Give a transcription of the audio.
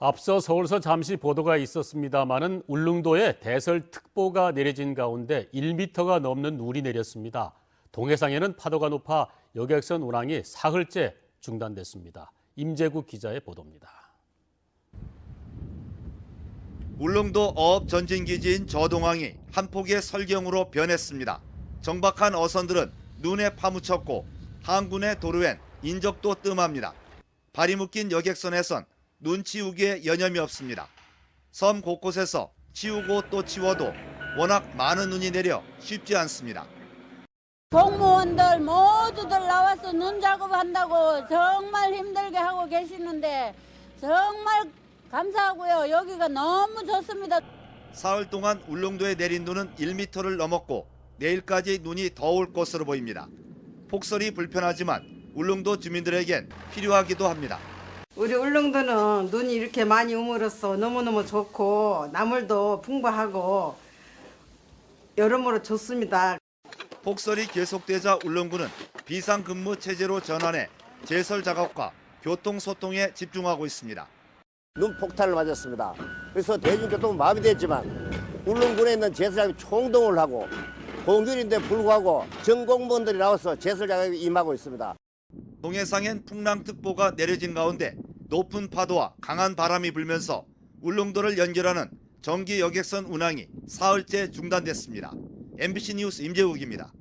앞서 서울서 잠시 보도가 있었습니다마는 울릉도에 대설특보가 내려진 가운데 1m가 넘는 눈이 내렸습니다. 동해상에는 파도가 높아 여객선 운항이 사흘째 중단됐습니다. 임재국 기자의 보도입니다. 울릉도 어업 전진기지인 저동항이 한 폭의 설경으로 변했습니다. 정박한 어선들은 눈에 파묻혔고 항군의 도로엔 인적도 뜸합니다. 발이 묶인 여객선에선 눈 치우기에 여념이 없습니다. 섬 곳곳에서 치우고 또 치워도 워낙 많은 눈이 내려 쉽지 않습니다. 공무원들 모두들 나와서 눈 작업한다고 정말 힘들게 하고 계시는데 정말 감사하고요. 여기가 너무 좋습니다. 사흘 동안 울릉도에 내린 눈은 1m를 넘었고 내일까지 눈이 더 올 것으로 보입니다. 폭설이 불편하지만 울릉도 주민들에겐 필요하기도 합니다. 우리 울릉도는 눈이 이렇게 많이 오므로써 너무너무 좋고 나물도 풍부하고 여러모로 좋습니다. 폭설이 계속되자 울릉군은 비상근무 체제로 전환해 제설 작업과 교통 소통에 집중하고 있습니다. 눈 폭탄을 맞았습니다. 그래서 대중교통은 마비됐지만 울릉군에 있는 제설장이 총동을 하고 공휴일인데 불구하고 전 공무원들이 나와서 제설 작업에 임하고 있습니다. 동해상엔 풍랑특보가 내려진 가운데 높은 파도와 강한 바람이 불면서 울릉도를 연결하는 정기 여객선 운항이 사흘째 중단됐습니다. MBC 뉴스 임재욱입니다.